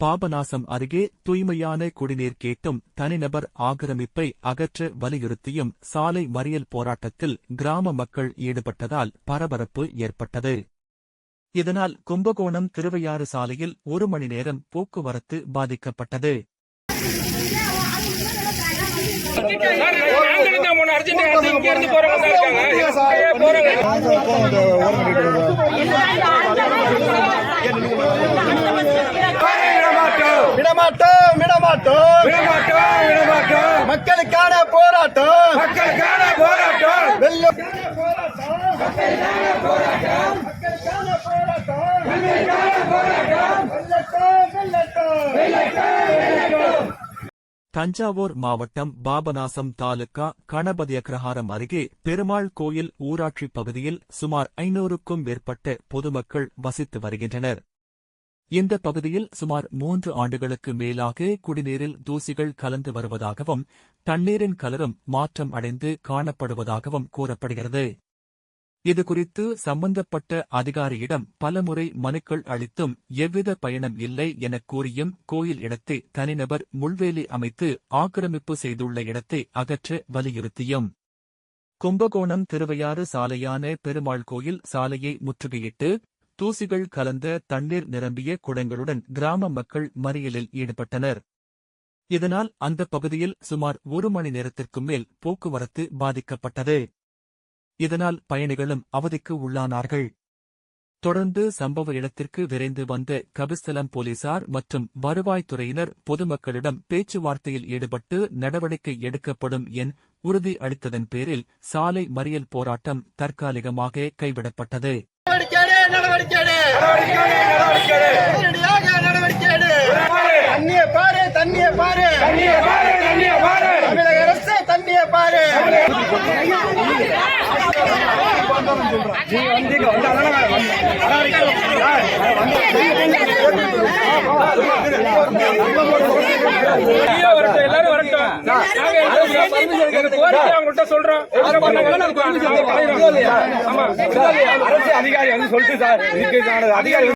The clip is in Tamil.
பாபநாசம் அருகே தூய்மையான குடிநீர் கேட்டும் தனிநபர் ஆக்கிரமிப்பை அகற்ற வலியுறுத்தியும் சாலை மறியல் போராட்டத்தில் கிராம மக்கள் ஈடுபட்டதால் பரபரப்பு ஏற்பட்டது இதனால் கும்பகோணம் திருவையாறு சாலையில் ஒரு மணி நேரம் போக்குவரத்து பாதிக்கப்பட்டது போறவங்க விடமாட்டோம் விடமாட்டோம். விடமாட்டோம் விடமாட்டோம். மக்களுக்கான போராட்டம். மக்களுக்கான போராட்டம். தஞ்சாவூர் மாவட்டம் பாபநாசம் தாலுகா கணபதி அக்ரஹாரம் அருகே பெருமாள் கோயில் ஊராட்சி பகுதியில் சுமார் ஐநூறுக்கும் மேற்பட்ட பொதுமக்கள் வசித்து வருகின்றனர். இந்த பகுதியில் சுமார் மூன்று ஆண்டுகளுக்கு மேலாக குடிநீரில் தூசிகள் கலந்து வருவதாகவும் தண்ணீரின் கலரும் மாற்றம் அடைந்து காணப்படுவதாகவும் கூறப்படுகிறது. இதுகுறித்து சம்பந்தப்பட்ட அதிகாரியிடம் பலமுறை மனுக்கள் அளித்தும் எவ்வித பயணம் இல்லை எனக் கூறியும் கோயில் இடத்தை தனிநபர் முள்வேலி அமைத்து ஆக்கிரமிப்பு செய்துள்ள இடத்தை அகற்ற வலியுறுத்தியும். கும்பகோணம் திருவையாறு சாலையான பெருமாள் கோயில் சாலையை முற்றுகையிட்டு தூசிகள் கலந்த தண்ணீர் நிரம்பிய குடங்களுடன் கிராம மக்கள் மறியலில் ஈடுபட்டனர். இதனால் அந்த பகுதியில் சுமார் ஒரு மணி நேரத்திற்கு மேல் போக்குவரத்து பாதிக்கப்பட்டது. இதனால் பயணிகளும் அவதிக்கு உள்ளானார்கள். தொடர்ந்து சம்பவ இடத்திற்கு விரைந்து வந்த கபிஸ்தலம் போலீசார் மற்றும் வருவாய்த்துறையினர் பொதுமக்களிடம் பேச்சுவார்த்தையில் ஈடுபட்டு நடவடிக்கை எடுக்கப்படும் என் உறுதி அளித்ததன் பேரில் சாலை மறியல் போராட்டம் தற்காலிகமாக கைவிடப்பட்டது. நடவடிக்கை எடு. உடனடியாக நடவடிக்கை எடு. தண்ணிய பாரு தண்ணிய பாரு. தமிழக அரசு தண்ணிய பாரு. நாங்க அதிகாரி வந்து சொல்லிட்டு சார் அதிகாரி